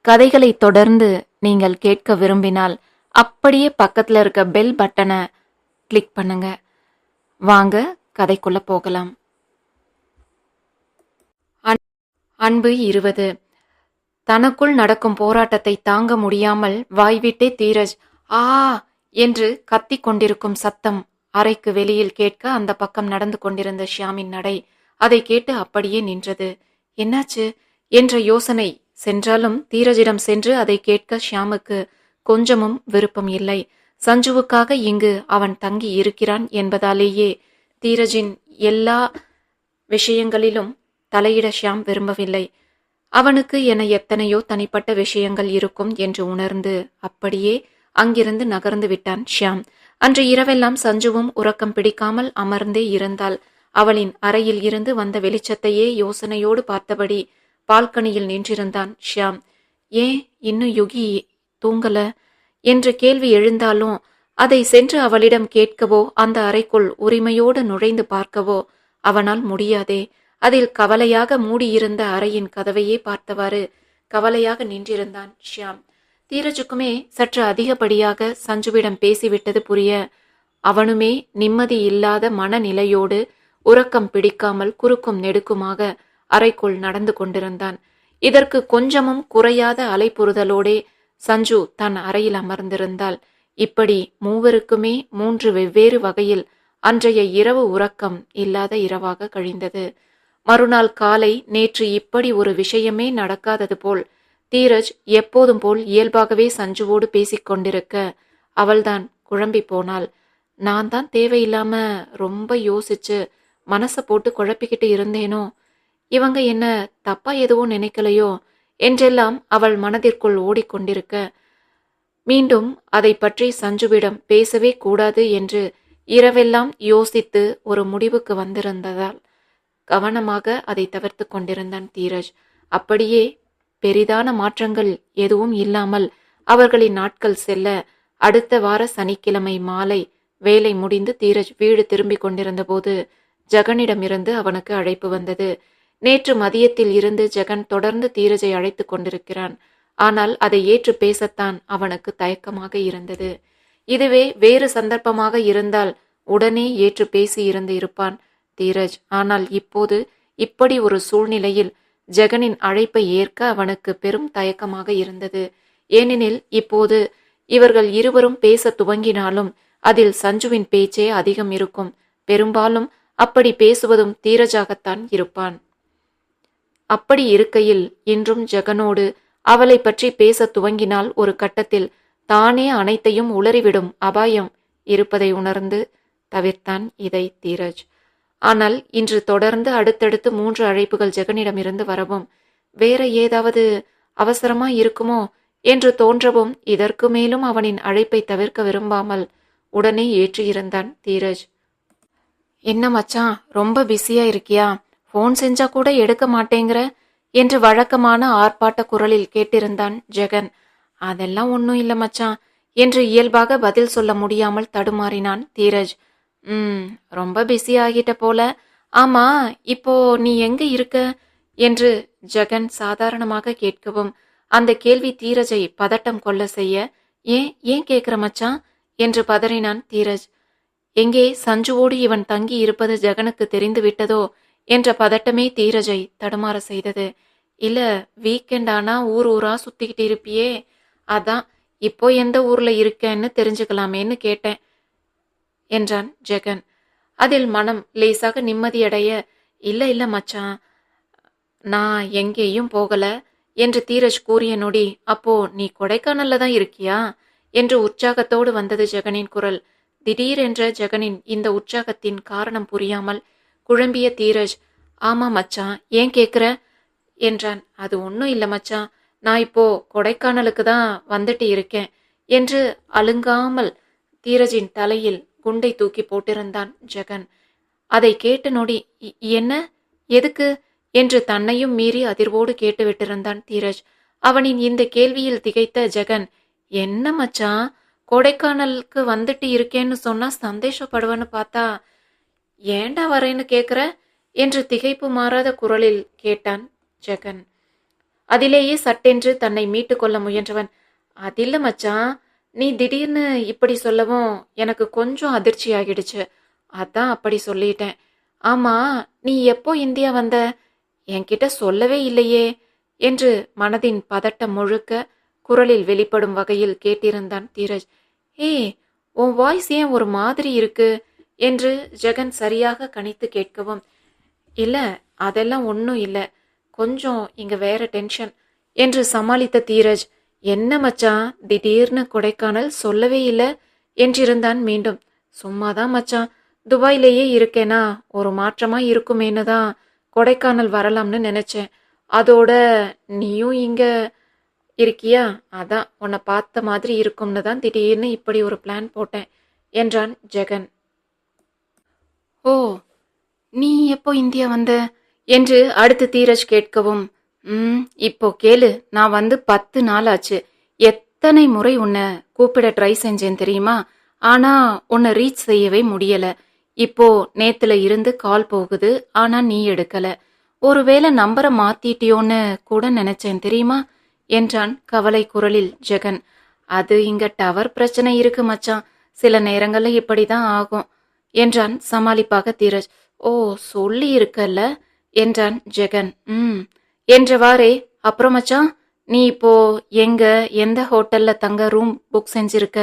கதைகளை தொடர்ந்து நீங்கள் கேட்க விரும்பினால் அப்படியே பக்கத்தில் இருக்க பெல் பட்டனை கிளிக் பண்ணுங்க. வாங்க கதைக்குள்ள போகலாம். அன்- அன்பு இருபது. தனக்குள் நடக்கும் போராட்டத்தை தாங்க முடியாமல் வாய்விட்டே தீரஜ் ஆ என்று கத்திக் கொண்டிருக்கும் சத்தம் அறைக்கு வெளியில் கேட்க அந்த பக்கம் நடந்து கொண்டிருந்த ஷியாமின் நடை அதை கேட்டு அப்படியே நின்றது. என்னாச்சு? என்ற யோசனை சென்றாலும் தீரஜிடம் சென்று அதை கேட்க ஷியாமுக்கு கொஞ்சமும் விருப்பம் இல்லை. சஞ்சுவுக்காக இங்கு அவன் தங்கி இருக்கிறான் என்பதாலேயே தீரஜின் எல்லா விஷயங்களிலும் தலையிட ஷியாம் விரும்பவில்லை. அவனுக்கு என எத்தனையோ தனிப்பட்ட விஷயங்கள் இருக்கும் என்று உணர்ந்து அப்படியே அங்கிருந்து நகர்ந்து விட்டான் ஷியாம். அன்று இரவெல்லாம் சஞ்சுவும் உறக்கம் பிடிக்காமல் அமர்ந்தே இருந்தாள். அவளின் அறையில் இருந்து வந்த வெளிச்சத்தையே யோசனையோடு பார்த்தபடி பால்கனியில் நின்றிருந்தான். ஷியாம் ஏன் இன்னும் யுகி தூங்கல? என்ற கேள்வி எழுந்தாலும் அதை சென்று அவளிடம் கேட்கவோ அந்த அறைக்குள் உரிமையோடு நுழைந்து பார்க்கவோ அவனால் முடியாதே. அதில் கவலையாக மூடியிருந்த அறையின் கதவையே பார்த்தவாறு கவலையாக நின்றிருந்தான். ஷியாம் தீரஜுக்குமே சற்று அதிகப்படியாக சஞ்சுவிடம் பேசிவிட்டது புரிய. அவனுமே நிம்மதி இல்லாத மனநிலையோடு உறக்கம் பிடிக்காமல் குறுக்கும் நெடுக்குமாக அறைக்குள் நடந்து கொண்டிருந்தான். இதற்கு கொஞ்சமும் குறையாத அலைப்புறுதலோடே சஞ்சு தன் அறையில் அமர்ந்திருந்தாள். இப்படி மூவருக்குமே மூன்று வெவ்வேறு வகையில் அன்றைய இரவு உறக்கம் இல்லாத இரவாக கழிந்தது. மறுநாள் காலை நேற்று இப்படி ஒரு விஷயமே நடக்காதது போல் தீரஜ் எப்போதும் போல் இயல்பாகவே சஞ்சுவோடு பேசிக்கொண்டிருக்க அவள்தான் குழம்பி போனாள். நான் தான் தேவையில்லாம ரொம்ப யோசிச்சு மனசை போட்டு குழப்பிக்கிட்டு இருந்தேனோ? இவங்க என்ன தப்பா எதுவும் நினைக்கலையோ என்றெல்லாம் அவள் மனதிற்குள் ஓடிக்கொண்டிருக்க. மீண்டும் அதை பற்றி சஞ்சுவிடம் பேசவே கூடாது என்று இரவெல்லாம் யோசித்து ஒரு முடிவுக்கு வந்திருந்ததால் கவனமாக அதை தவிர்த்து கொண்டிருந்தான் தீரஜ். அப்படியே பெரிதான மாற்றங்கள் எதுவும் இல்லாமல் அவர்களின் நாட்கள் செல்ல அடுத்த வார சனிக்கிழமை மாலை வேலை முடிந்து தீரஜ் வீடு திரும்பிக் கொண்டிருந்தபோது ஜெகனிடமிருந்து அவனுக்கு அழைப்பு வந்தது. நேற்று மதியத்தில் இருந்து ஜெகன் தொடர்ந்து தீரஜை அழைத்துக் கொண்டிருக்கிறான். ஆனால் அதை ஏற்று பேசத்தான் அவனுக்கு தயக்கமாக இருந்தது. இதுவே வேறு சந்தர்ப்பமாக இருந்தால் உடனே ஏற்று பேசி இருந்து இருப்பான் தீரஜ். ஆனால் இப்போது இப்படி ஒரு சூழ்நிலையில் ஜெகனின் அழைப்பை ஏற்க அவனுக்கு பெரும் தயக்கமாக இருந்தது. ஏனெனில் இப்போது இவர்கள் இருவரும் பேச துவங்கினாலும் அதில் சஞ்சுவின் பேச்சே அதிகம் இருக்கும். பெரும்பாலும் அப்படி பேசுவதும் தீரஜாகத்தான் இருப்பான். அப்படி இருக்கையில் இன்றும் ஜெகனோடு அவளை பற்றி பேச துவங்கினால் ஒரு கட்டத்தில் தானே அனைத்தையும் உளறிவிடும் அபாயம் இருப்பதை உணர்ந்து தவிர்த்தான் இதை தீரஜ். ஆனால் இன்று தொடர்ந்து அடுத்தடுத்து மூன்று அழைப்புகள் ஜெகனிடமிருந்து வரவும் வேற ஏதாவது அவசரமா இருக்குமோ என்று தோன்றவும் இதற்கு மேலும் அவனின் அழைப்பை தவிர்க்க விரும்பாமல் உடனே ஏற்றியிருந்தான் தீரஜ். என்ன மச்சான் ரொம்ப பிஸியா இருக்கியா? ஃபோன் செஞ்சா கூட எடுக்க மாட்டேங்கிற என்று வழக்கமான ஆர்ப்பாட்ட குரலில் கேட்டிருந்தான் ஜெகன். அதெல்லாம் ஒன்றும் இல்லை மச்சான் என்று இயல்பாக பதில் சொல்ல முடியாமல் தடுமாறினான் தீரஜ். ம் ரொம்ப பிஸி ஆகிட்ட போல. ஆமா இப்போ நீ எங்க இருக்க? என்று ஜெகன் சாதாரணமாக கேட்கவும் அந்த கேள்வி தீரஜை பதட்டம் கொள்ள செய்ய ஏன் ஏன் கேட்குற மச்சான்? என்று பதறினான் தீரஜ். எங்கே சஞ்சுவோடு இவன் தங்கி இருப்பது ஜெகனுக்கு தெரிந்து விட்டதோ? என்ற பதட்டமே தீரஜை தடுமாற செய்தது. இல்ல வீக்கெண்ட் ஆனா ஊர் ஊரா சுத்திக்கிட்டு இருப்பியே. அதான் இப்போ எந்த ஊர்ல இருக்கேன்னு தெரிஞ்சுக்கலாமேன்னு கேட்டேன் என்றான் ஜெகன். அதில் மனம் லேசாக நிம்மதியடைய இல்ல இல்ல மச்சான் நான் எங்கேயும் போகல என்று தீரஜ் கூறிய நொடி அப்போ நீ கொடைக்கானல்ல தான் இருக்கியா? என்று உற்சாகத்தோடு வந்தது ஜெகனின் குரல். திடீரென்ற ஜெகனின் இந்த உற்சாகத்தின் காரணம் புரியாமல் குழம்பிய தீரஜ் ஆமா மச்சான் ஏன் கேக்குற? என்றான். அது ஒன்றும் இல்லை மச்சான் நான் இப்போ கொடைக்கானலுக்கு தான் வந்துட்டு இருக்கேன் என்று அழுங்காமல் தீரஜின் தலையில் குண்டை தூக்கி போட்டிருந்தான் ஜெகன். அதை கேட்ட நொடி "இ- என்ன? எதுக்கு? என்று தன்னையும் மீறி அதிர்வோடு கேட்டுவிட்டிருந்தான் தீரஜ். அவனின் இந்த கேள்வியில் திகைத்த ஜெகன் என்ன மச்சான் கொடைக்கானலுக்கு வந்துட்டு இருக்கேன்னு சொன்னா சந்தேஷப்படுவேன்னு பார்த்தா ஏண்டா வரேன்னு கேட்குற என்று திகைப்பு மாறாத குரலில் கேட்டான் ஜெகன். அதிலேயே சட்டென்று தன்னை மீட்டுக்கொள்ள முயன்றவன் அதில்ல மச்சான் நீ திடீர்னு இப்படி சொல்லவும் எனக்கு கொஞ்சம் அதிர்ச்சி ஆகிடுச்சு அதான் அப்படி சொல்லிட்டேன். ஆமா நீ எப்போ இந்தியா வந்த? என்கிட்ட சொல்லவே இல்லையே என்று மனதின் பதட்டம் முழுக்க குரலில் வெளிப்படும் வகையில் கேட்டிருந்தான் தீரஜ். ஏய் உன் வாய்ஸ் ஏன் ஒரு மாதிரி இருக்கு? என்று ஜெகன் சரியாக கணித்து கேட்கவும் இல்லை அதெல்லாம் ஒன்றும் இல்லை. கொஞ்சம் இங்கே வேற டென்ஷன் என்று சமாளித்த தீரஜ் என்ன மச்சான் திடீர்னு கொடைக்கானல் சொல்லவே இல்லை என்றிருந்தான் மீண்டும். சும்மாதான் மச்சான் துபாயிலேயே இருக்கேனா? ஒரு மாற்றமா இருக்குமேனு தான் கொடைக்கானல் வரலாம்னு நினைச்சேன். அதோட நீயும் இங்க இருக்கியா? அதான் உன்னை பார்த்த மாதிரி இருக்கும்னு தான் திடீர்னு இப்படி ஒரு பிளான் போட்டேன் என்றான் ஜெகன். ஓ நீ எப்போ இந்தியா வந்த? என்று அடுத்து தீரஜ் கேட்கவும் ம் இப்போ கேளு நான் வந்து பத்து நாள் ஆச்சு எத்தனை முறை உன்னை கூப்பிட ட்ரை செஞ்சேன் தெரியுமா? ஆனா உன்னை ரீச் செய்யவே முடியல. இப்போ நேத்துல இருந்து கால் போகுது ஆனா நீ எடுக்கல. ஒருவேளை நம்பரை மாத்திட்டியோன்னு கூட நினைச்சேன் தெரியுமா? என்றான் கவலை குரலில் ஜெகன். அது இங்க டவர் பிரச்சனை இருக்கு மச்சான். சில நேரங்கள்ல இப்படிதான் ஆகும். என்றான் சமாளிப்பாக தீரஜ். ஓ சொல்லி இருக்கல்ல என்றான் ஜெகன். ம் என்றவாறே அப்புறம் மச்சான் நீ இப்போ எங்க எந்த ஹோட்டல்ல தங்க ரூம் புக் செஞ்சிருக்க?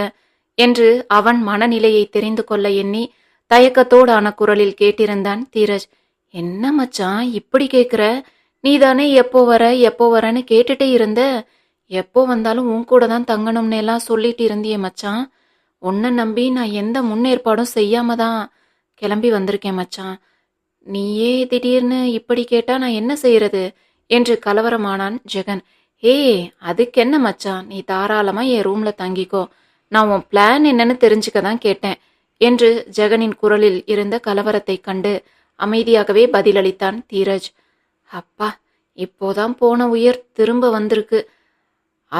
என்று அவன் மனநிலையை தெரிந்து கொள்ள எண்ணி தயக்கத்தோடான குரலில் கேட்டிருந்தான் தீரஜ். என்ன மச்சான் இப்படி கேக்குற? நீதானே எப்போ வர எப்போ வரன்னு கேட்டுட்டே இருந்த? எப்போ வந்தாலும் உன் கூட தான் தங்கணும்னு எல்லாம் சொல்லிட்டு இருந்தியே மச்சான். உன்னை நம்பி நான் எந்த முன்னேற்பாடும் செய்யாம தான் கிளம்பி வந்திருக்கேன் மச்சான். நீயே திடீர்னு இப்படி கேட்டா நான் என்ன செய்யறது? என்று கலவரமானான் ஜெகன். ஏய் அதுக்கு என்ன மச்சான்? நீ தாராளமா என் ரூம்ல தங்கிக்கோ. நான் உன் பிளான் என்னன்னு தெரிஞ்சுக்க தான் கேட்டேன் என்று ஜெகனின் குரலில் இருந்த கலவரத்தைக் கண்டு அமைதியாகவே பதிலளித்தான் தீரஜ். அப்பா இப்போதான் போன உயர் திரும்ப வந்திருக்கு.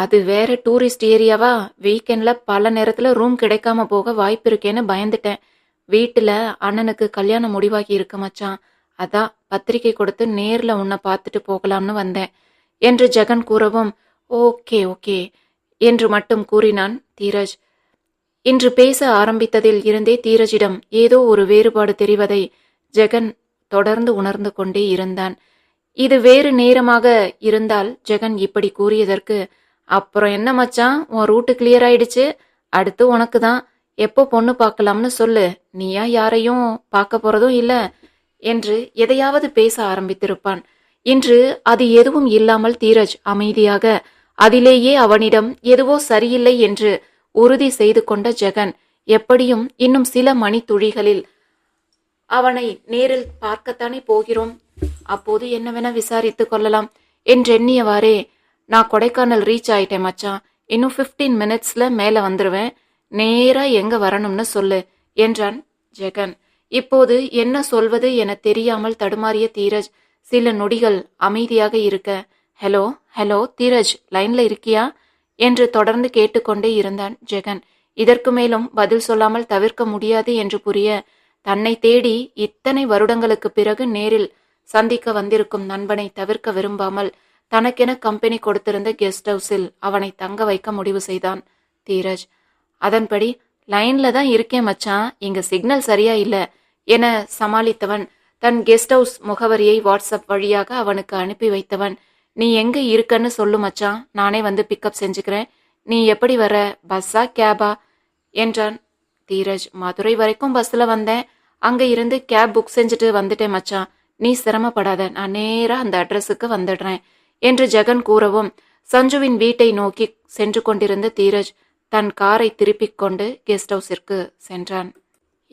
அது வேற டூரிஸ்ட் ஏரியாவா? வீக்கெண்ட்ல பல நேரத்துல ரூம் கிடைக்காம போக வாய்ப்பு இருக்கேன்னு பயந்துட்டேன். வீட்டுல அண்ணனுக்கு கல்யாணம் முடிவாகி இருக்க மச்சான். அதான் பத்திரிக்கை கொடுத்து நேர்ல உன்னை பார்த்துட்டு போகலாம்னு வந்தேன் என்று ஜெகன் கூறவும் ஓகே ஓகே என்று மட்டும் கூறினான் தீரஜ். இன்று பேச ஆரம்பித்ததில் இருந்தே தீரஜிடம் ஏதோ ஒரு வேறுபாடு தெரிவதை ஜெகன் தொடர்ந்து உணர்ந்து கொண்டே இருந்தான். இது வேறு நேரமாக இருந்தால் ஜெகன் இப்படி கூறியதற்கு அப்புறம் என்ன மச்சான்? உன் ரூட்டு கிளியர் ஆயிடுச்சு. அடுத்து உனக்கு தான் எப்போ பொண்ணு பார்க்கலாம்னு சொல்லு. நீயா யாரையும் பார்க்க போறதும் இல்லை. என்று எதையாவது பேச ஆரம்பித்திருப்பான். இன்று அது எதுவும் இல்லாமல் தீரஜ் அமைதியாக அதிலேயே அவனிடம் எதுவோ சரியில்லை என்று உறுதி செய்து கொண்ட ஜெகன் எப்படியும் இன்னும் சில மணித்துளிகளில் அவனை நேரில் பார்க்கத்தானே போகிறோம். அப்போது என்னவென விசாரித்துக் கொள்ளலாம். என்றெண்ணியவாறே நான் கொடைக்கானல் ரீச் ஆயிட்டேன் மச்சான். இன்னும் ஃபிஃப்டீன் மினிட்ஸில் மேலே வந்துடுவேன் நேராக எங்கே வரணும்னு சொல்லு என்றான் ஜெகன். இப்போது என்ன சொல்வது என தெரியாமல் தடுமாறிய தீரஜ் சில நொடிகள் அமைதியாக இருக்க ஹலோ ஹலோ தீரஜ் லைன்ல இருக்கியா? என்று தொடர்ந்து கேட்டுக்கொண்டே இருந்தான் ஜெகன். இதற்கு மேலும் பதில் சொல்லாமல் தவிர்க்க முடியாது என்று புரிய தன்னை தேடி இத்தனை வருடங்களுக்கு பிறகு நேரில் சந்திக்க வந்திருக்கும் நண்பனை தவிர்க்க விரும்பாமல் தனக்கென கம்பெனி கொடுத்திருந்த கெஸ்ட் ஹவுஸில் அவனை தங்க வைக்க முடிவு செய்தான் தீரஜ். அதன்படி லைன்ல தான் இருக்கேன் மச்சான் இங்க சிக்னல் சரியா இல்ல என சமாளித்தவன் தன் கெஸ்ட் ஹவுஸ் முகவரியை வாட்ஸ்அப் வழியாக அவனுக்கு அனுப்பி வைத்தவன் நீ எங்க இருக்கன்னு சொல்லு மச்சான் நானே வந்து பிக்கப் செஞ்சுக்கிறேன் நீ எப்படி வர பஸ்ஸா கேபா? என்றான் தீரஜ். மதுரை வரைக்கும் பஸ்ல வந்தேன் அங்க இருந்து கேப் புக் செஞ்சுட்டு வந்துட்டேன் மச்சான் நீ சிரமப்படாத நான் நேரா அந்த அட்ரஸுக்கு வந்துடுறேன் என்று ஜெகன் கூறவும் சஞ்சுவின் வீட்டை நோக்கி சென்று கொண்டிருந்த தீரஜ் தன் காரை திருப்பிக் கொண்டு கெஸ்ட் ஹவுஸிற்கு சென்றான்.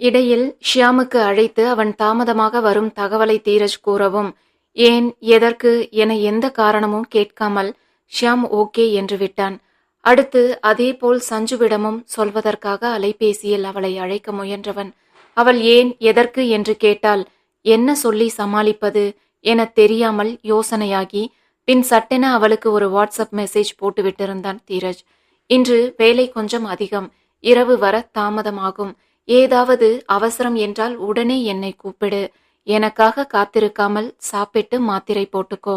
இடையில் ஷியாமுக்கு அழைத்து அவன் தாமதமாக வரும் தகவலை தீரஜ் கூறவும் ஏன் எதற்கு என எந்த காரணமும் கேட்காமல் ஷியாம் ஓகே என்று விட்டான். அடுத்து அதேபோல் சஞ்சுவிடமும் சொல்வதற்காக அலைபேசியில் அவளை அழைக்க முயன்றவன் அவள் ஏன் எதற்கு? என்று கேட்டால் என்ன சொல்லி சமாளிப்பது? என தெரியாமல் யோசனையாகி பின் சட்டென அவளுக்கு ஒரு வாட்ஸ்அப் மெசேஜ் போட்டு விட்டிருந்தான் தீரஜ். இன்று வேலை கொஞ்சம் அதிகம் இரவு வர தாமதமாகும். ஏதாவது அவசரம் என்றால் உடனே என்னை கூப்பிடு. எனக்காக காத்திருக்காமல் சாப்பிட்டு மாத்திரை போட்டுக்கோ.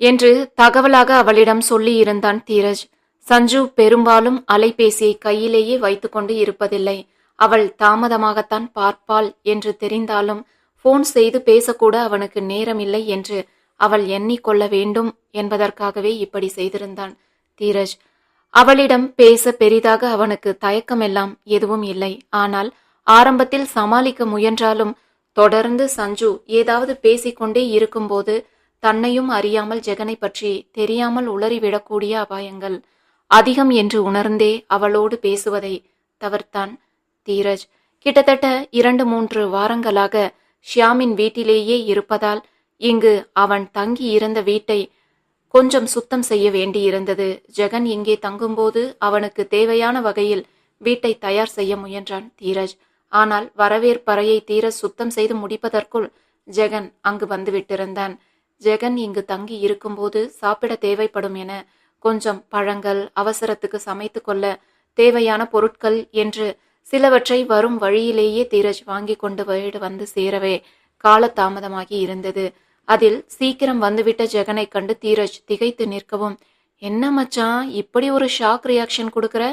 என்று தகவலாக அவளிடம் சொல்லி இருந்தான் தீரஜ். சஞ்சு பெரும்பாலும் அலைபேசியை கையிலேயே வைத்துக்கொண்டு இருப்பதில்லை. அவள் தாமதமாகத்தான் பார்ப்பாள் என்று தெரிந்தாலும் போன் செய்து பேசக்கூட அவனுக்கு நேரமில்லை என்று அவள் எண்ணிக்கொள்ள வேண்டும் என்பதற்காகவே இப்படி செய்திருந்தான். தீரஜ் அவளிடம் பேச பெரிதாக அவனுக்கு தயக்கமெல்லாம் எதுவும் இல்லை. ஆனால் ஆரம்பத்தில் சமாளிக்க முயன்றாலும் தொடர்ந்து சஞ்சு ஏதாவது பேசிக்கொண்டே இருக்கும்போது தன்னையும் அறியாமல் ஜெகனை பற்றி தெரியாமல் உளறிவிடக்கூடிய அபாயங்கள் அதிகம் என்று உணர்ந்தே அவளோடு பேசுவதை தவிர்த்தான். தீரஜ் கிட்டத்தட்ட இரண்டு மூன்று வாரங்களாக ஷியாமின் வீட்டிலேயே இருப்பதால் இங்கு அவன் தங்கி இருந்த வீட்டை கொஞ்சம் சுத்தம் செய்ய வேண்டியிருந்தது. ஜெகன் இங்கே தங்கும்போது அவனுக்கு தேவையான வகையில் வீட்டை தயார் செய்ய முயன்றான் தீரஜ். ஆனால் வரவேற்பறையை தீரஜ் சுத்தம் செய்து முடிப்பதற்குள் ஜெகன் அங்கு வந்துவிட்டிருந்தான். ஜெகன் இங்கு தங்கி இருக்கும்போது சாப்பிட தேவைப்படும் என கொஞ்சம் பழங்கள் அவசரத்துக்கு சமைத்து கொள்ள தேவையான பொருட்கள் என்று சிலவற்றை வரும் வழியிலேயே தீரஜ் வாங்கி கொண்டு வீடு வந்து சேரவே காலதாமதமாகி இருந்தது. அதில் சீக்கிரம் வந்துவிட்ட ஜெகனை கண்டு தீரஜ் திகைத்து நிற்கவும் என்ன மச்சான் இப்படி ஒரு ஷாக் ரியாக்ஷன் கொடுக்குற?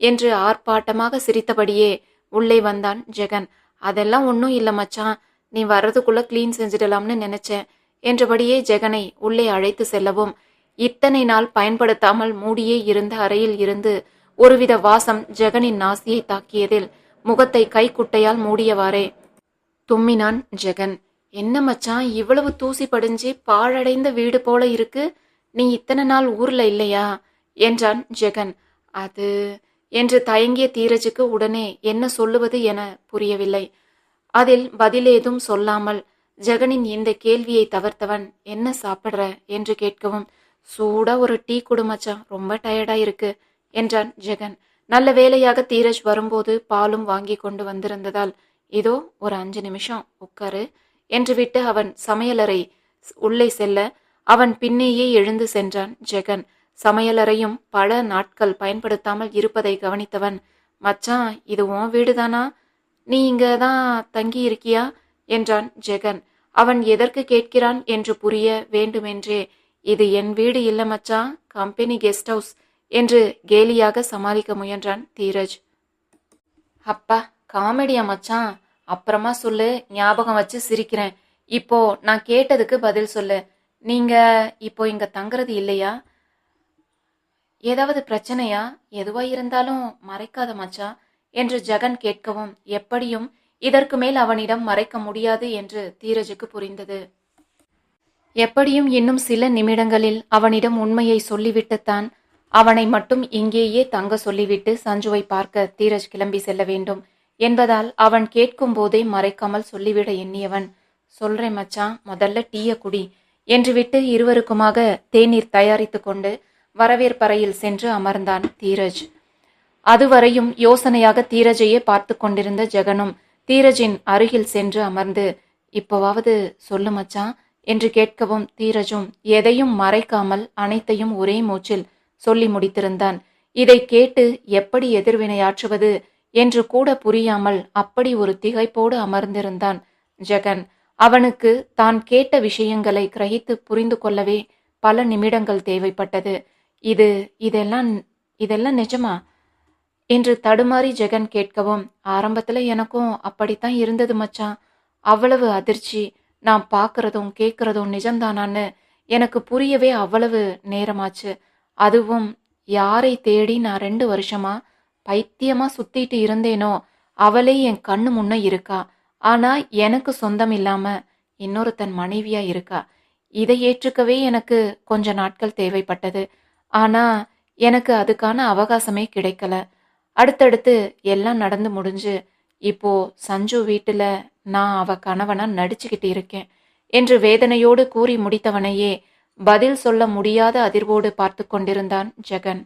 என்று ஆர்ப்பாட்டமாக சிரித்தபடியே உள்ளே வந்தான் ஜெகன். அதெல்லாம் ஒன்றும் இல்லை மச்சான் நீ வர்றதுக்குள்ள க்ளீன் செஞ்சிடலாம்னு நினைச்சேன் என்றபடியே ஜெகனை உள்ளே அழைத்து செல்லவும் இத்தனை நாள் பயன்படுத்தாமல் மூடியே இருந்த அறையில் இருந்து ஒருவித வாசம் ஜெகனின் நாசியை தாக்கியதில் முகத்தை கைக்குட்டையால் மூடியவாறே தும்மினான் ஜெகன். என்ன மச்சான் இவ்வளவு தூசி படிஞ்சு பாழடைந்த வீடு போல இருக்கு. நீ இத்தனை நாள் ஊர்ல இல்லையா? என்றான் ஜெகன். அது என்று தயங்கிய தீரஜுக்கு உடனே என்ன சொல்லுவது என புரியவில்லை. அதில் பதிலேதும் சொல்லாமல் ஜெகனின் இந்த கேள்வியை தவிர்த்தவன் என்ன சாப்பிட்ற? என்று கேட்கவும் சூடா ஒரு டீ குடுமச்சான் ரொம்ப டயர்டா இருக்கு என்றான் ஜெகன். நல்ல வேலையாக தீரஜ் வரும்போது பாலும் வாங்கி கொண்டு வந்திருந்ததால் இதோ ஒரு அஞ்சு நிமிஷம் உட்காரு. என்று விட்டு அவன் சமையலறை உள்ளே செல்ல அவன் பின்னேயே எழுந்து சென்றான் ஜெகன். சமையலறையும் பல நாட்கள் பயன்படுத்தாமல் இருப்பதை கவனித்தவன் மச்சான் இது உன் வீடுதானா? நீ இங்க தான் தங்கி இருக்கியா என்றான் ஜெகன். அவன் எதற்கு கேட்கிறான் என்று புரிய வேண்டுமென்றே. இது என் வீடு இல்ல மச்சான் கம்பெனி கெஸ்ட் ஹவுஸ் என்று கேலியாக சமாளிக்க முயன்றான் தீரஜ். அப்பா காமெடியா மச்சான்? அப்புறமா சொல்லு ஞாபகம் வச்சு சிரிக்கிறேன். இப்போ நான் கேட்டதுக்கு பதில் சொல்லு. நீங்க இப்போ இங்க தங்குறது இல்லையா? ஏதாவது பிரச்சனையா? எதுவா இருந்தாலும் மறைக்காத மச்சா என்று ஜெகன் கேட்கவும் எப்படியும் இதற்கு மேல் அவனிடம் மறைக்க முடியாது என்று தீரஜுக்கு புரிந்தது. எப்படியும் இன்னும் சில நிமிடங்களில் அவனிடம் உண்மையை சொல்லிவிட்டுத்தான் அவனை மட்டும் இங்கேயே தங்க சொல்லிவிட்டு சஞ்சுவை பார்க்க தீரஜ் கிளம்பி செல்ல வேண்டும். என்பதால் அவன் கேட்கும் போதே மறைக்காமல் சொல்லிவிட எண்ணியவன். சொல்றேன் மச்சான் முதல்ல டீய குடி என்று விட்டு இருவருக்குமாக தேநீர் தயாரித்து கொண்டு வரவேற்பறையில் சென்று அமர்ந்தான் தீரஜ். அதுவரையும் யோசனையாக தீரஜையே பார்த்து கொண்டிருந்த ஜெகனும் தீரஜின் அருகில் சென்று அமர்ந்து இப்போவாவது சொல்லு மச்சான் என்று கேட்கவும் தீரஜும் எதையும் மறைக்காமல் அனைத்தையும் ஒரே மூச்சில் சொல்லி முடித்திருந்தான். இதை கேட்டு எப்படி எதிர்வினையாற்றுவது என்று கூட புரியாமல் அப்படி ஒரு திகைப்போடு அமர்ந்திருந்தான் ஜெகன். அவனுக்கு தான் கேட்ட விஷயங்களை கிரகித்து புரிந்து கொள்ளவே பல நிமிடங்கள் தேவைப்பட்டது. இது இதெல்லாம் இதெல்லாம் நிஜமா? என்று தடுமாறி ஜெகன் கேட்கவும் ஆரம்பத்தில் எனக்கும் அப்படித்தான் இருந்தது மச்சான் அவ்வளவு அதிர்ச்சி நான் பார்க்கறதும் கேட்கறதும் நிஜம்தானான்னு எனக்கு புரியவே அவ்வளவு நேரமாச்சு. அதுவும் யாரை தேடி நான் ரெண்டு வருஷமா பைத்தியமா சுத்திட்டு இருந்தேனோ அவளே என் கண்ணு முன்ன இருக்கா. ஆனா எனக்கு சொந்தம் இல்லாம இன்னொருத்தன் மனைவியா இருக்கா. இதை ஏற்றுக்கவே எனக்கு கொஞ்ச நாட்கள் தேவைப்பட்டது. ஆனா எனக்கு அதுக்கான அவகாசமே கிடைக்கல. அடுத்தடுத்து எல்லாம் நடந்து முடிஞ்சு இப்போ சஞ்சு வீட்டுல நான் அவ கணவனா நடிச்சுக்கிட்டு இருக்கேன் என்று வேதனையோடு கூறி முடித்தவனையே பதில் சொல்ல முடியாத அதிர்வோடு பார்த்து கொண்டிருந்தான் ஜெகன்.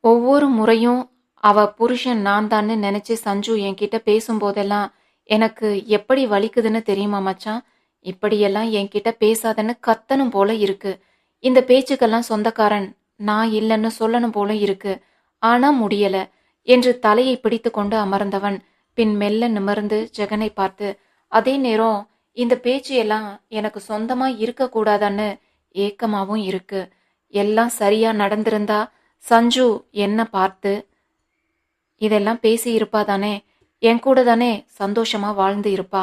ஒவ்வொரு முறையும் அவ புருஷன் நான் தான்னு நினைச்சு சஞ்சு என்கிட்ட பேசும்போதெல்லாம் எனக்கு எப்படி வலிக்குதுன்னு தெரியுமா மச்சான்? இப்படியெல்லாம் என்கிட்ட பேசாதன்னு கத்தனும் போல இருக்கு. இந்த பேச்சுக்கெல்லாம் சொந்தக்காரன் நான் இல்லைன்னு சொல்லணும் போல இருக்கு. ஆனா முடியல. என்று தலையை பிடித்து கொண்டு அமர்ந்தவன் பின் மெல்ல நிமிர்ந்து ஜெகனை பார்த்து அதே நேரம் இந்த பேச்சு எல்லாம் எனக்கு சொந்தமா இருக்கக்கூடாதான்னு ஏக்கமாவும் இருக்கு. எல்லாம் சரியா நடந்திருந்தா சஞ்சு என்ன பார்த்து இதெல்லாம் பேசி இருப்பா தானே என் கூட தானே சந்தோஷமா வாழ்ந்து இருப்பா.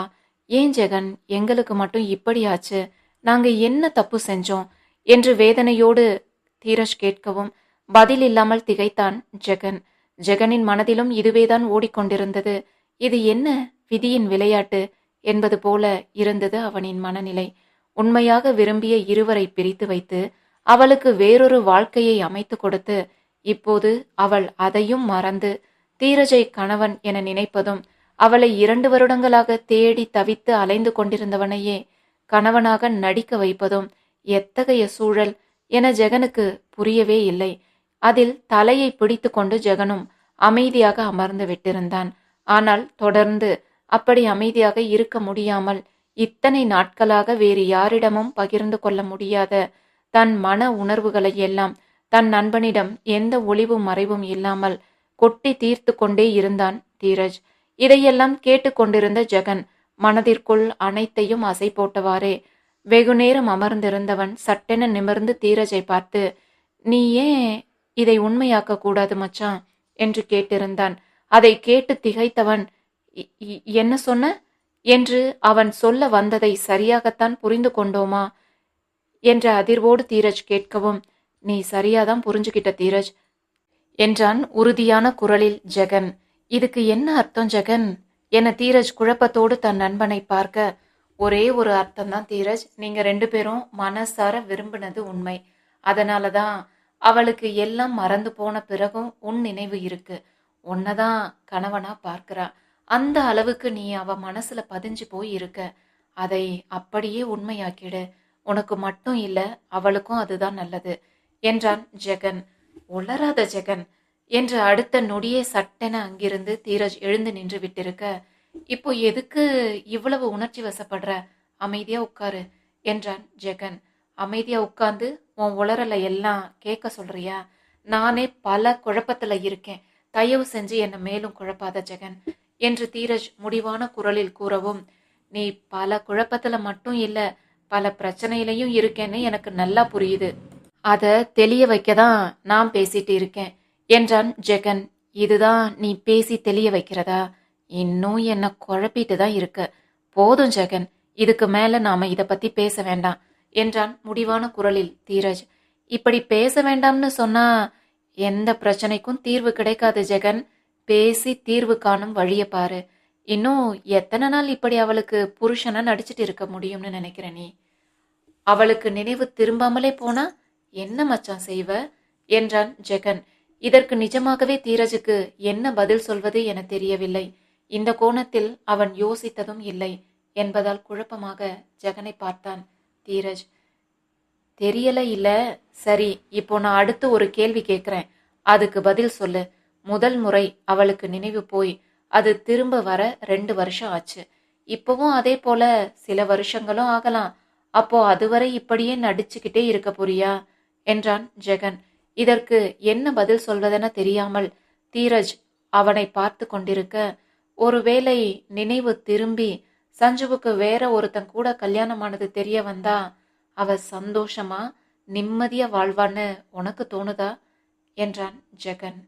ஏன் ஜெகன் எங்களுக்கு மட்டும் இப்படி ஆச்சு நாங்க என்ன தப்பு செஞ்சோம்? என்று வேதனையோடு தீரஜ் கேட்கவும் பதில் இல்லாமல் திகைத்தான் ஜெகன். ஜெகனின் மனதிலும் இதுவேதான் ஓடிக்கொண்டிருந்தது. இது என்ன விதியின் விளையாட்டு என்பது போல இருந்தது அவனின் மனநிலை. உண்மையாக விரும்பிய இருவரை பிரித்து வைத்து அவளுக்கு வேறொரு வாழ்க்கையை அமைத்து கொடுத்து இப்போது அவள் அதையும் மறந்து தீரஜை கணவன் என நினைப்பதும் அவளை இரண்டு வருடங்களாக தேடி தவித்து அலைந்து கொண்டிருந்தவனையே கணவனாக நடிக்க வைப்பதும் எத்தகைய சூழல் என ஜெகனுக்கு புரியவே இல்லை. அதில் தலையை பிடித்து கொண்டு ஜெகனும் அமைதியாக அமர்ந்து விட்டிருந்தான். ஆனால் தொடர்ந்து அப்படி அமைதியாக இருக்க முடியாமல் இத்தனை நாட்களாக வேறு யாரிடமும் பகிர்ந்து கொள்ள முடியாத தன் மன உணர்வுகளை எல்லாம் தன் நண்பனிடம் எந்த ஒளிவும் மறைவும் இல்லாமல் கொட்டி தீர்த்து கொண்டே இருந்தான் தீரஜ். இதையெல்லாம் கேட்டுக்கொண்டிருந்த ஜெகன் மனதிற்குள் அனைத்தையும் அசை போட்டவாறே. வெகுநேரம் அமர்ந்திருந்தவன் சட்டென நிமிர்ந்து தீரஜை பார்த்து நீ ஏன் இதை உண்மையாக்க கூடாது மச்சான்? என்று கேட்டிருந்தான். அதை கேட்டு திகைத்தவன் என்ன சொன்ன? என்று அவன் சொல்ல வந்ததை சரியாகத்தான் புரிந்து கொண்டோமா? என்ற அதிர்வோடு தீரஜ் கேட்கவும் நீ சரியாதான் புரிஞ்சுகிட்ட தீரஜ். என்றான் உறுதியான குரலில் ஜெகன். இதுக்கு என்ன அர்த்தம் ஜெகன்? என தீரஜ் குழப்பத்தோடு தன் நண்பனை பார்க்க ஒரே ஒரு அர்த்தம் தான் தீரஜ். நீங்க ரெண்டு பேரும் மனசார விரும்பினது உண்மை. அதனால தான் அவளுக்கு எல்லாம் மறந்து போன பிறகும் உன் நினைவு இருக்கு. உன்னதான் கணவனா பார்க்கிறா. அந்த அளவுக்கு நீ அவ மனசுல பதிஞ்சு போய் இருக்க. அதை அப்படியே உண்மையாக்கிடு. உனக்கு மட்டும் இல்ல அவளுக்கும் அதுதான் நல்லது என்றான் ஜெகன். உளராத ஜெகன் என்று அடுத்த நொடியே சட்டென அங்கிருந்து தீரஜ் எழுந்து நின்று விட்டிருக்க இப்போ எதுக்கு இவ்வளவு உணர்ச்சி வசப்படுற? அமைதியா உட்காரு என்றான் ஜெகன். அமைதியா உட்கார்ந்து உன் உளறலை எல்லாம் கேட்க சொல்றியா? நானே பல குழப்பத்துல இருக்கேன். தயவு செஞ்சு என்னை மேலும் குழப்பாத ஜெகன் என்று தீரஜ் முடிவான குரலில் கூறவும் நீ பல குழப்பத்துல மட்டும் இல்ல பல பிரச்சனையிலையும் இருக்கேன்னு எனக்கு நல்லா புரியுது. அதை தெளிய வைக்க தான் நான் பேசிட்டு இருக்கேன். என்றான் ஜெகன். இதுதான் நீ பேசி தெளிய வைக்கிறதா? இன்னும் என்ன குழப்பிட்டு தான் இருக்க. போதும் ஜெகன். இதுக்கு மேல நாம இத பத்தி பேச வேண்டாம் என்றான் முடிவான குரலில் தீரஜ். இப்படி பேச வேண்டாம்னு சொன்னா எந்த பிரச்சனைக்கும் தீர்வு கிடைக்காது ஜெகன். பேசி தீர்வு காணும் வழிய பாரு. இன்னும் எத்தனை நாள் இப்படி அவளுக்கு புருஷனா நடிச்சிட்டு இருக்க முடியும்னு நினைக்கிற நீ? அவளுக்கு நினைவு திரும்பாமலே போனா என்ன மச்சான் செய்வ? என்றான் ஜெகன். இதற்கு நிஜமாகவே தீரஜுக்கு என்ன பதில் சொல்வது என தெரியவில்லை. இந்த கோணத்தில் அவன் யோசித்ததும் இல்லை என்பதால் குழப்பமாக ஜெகனை பார்த்தான் தீரஜ். தெரியல இல்ல. சரி இப்போ நான் அடுத்து ஒரு கேள்வி கேட்கிறேன். அதுக்கு பதில் சொல்லு. முதல் முறை அவளுக்கு நினைவு போய் அது திரும்ப வர ரெண்டு வருஷம் ஆச்சு. இப்பவும் அதே போல சில வருஷங்களும் ஆகலாம். அப்போ அதுவரை இப்படியே நடிச்சுக்கிட்டே இருக்க போறியா? என்றான் ஜெகன். இதற்கு என்ன பதில் சொல்வதென தெரியாமல் தீரஜ் அவனை பார்த்து கொண்டிருக்க ஒருவேளை நினைவு திரும்பி சஞ்சுவுக்கு வேற ஒருத்தன் கூட கல்யாணமானது தெரிய வந்தா அவ சந்தோஷமா நிம்மதியா வாழ்வான்னு உனக்கு தோணுதா? என்றான் ஜெகன்.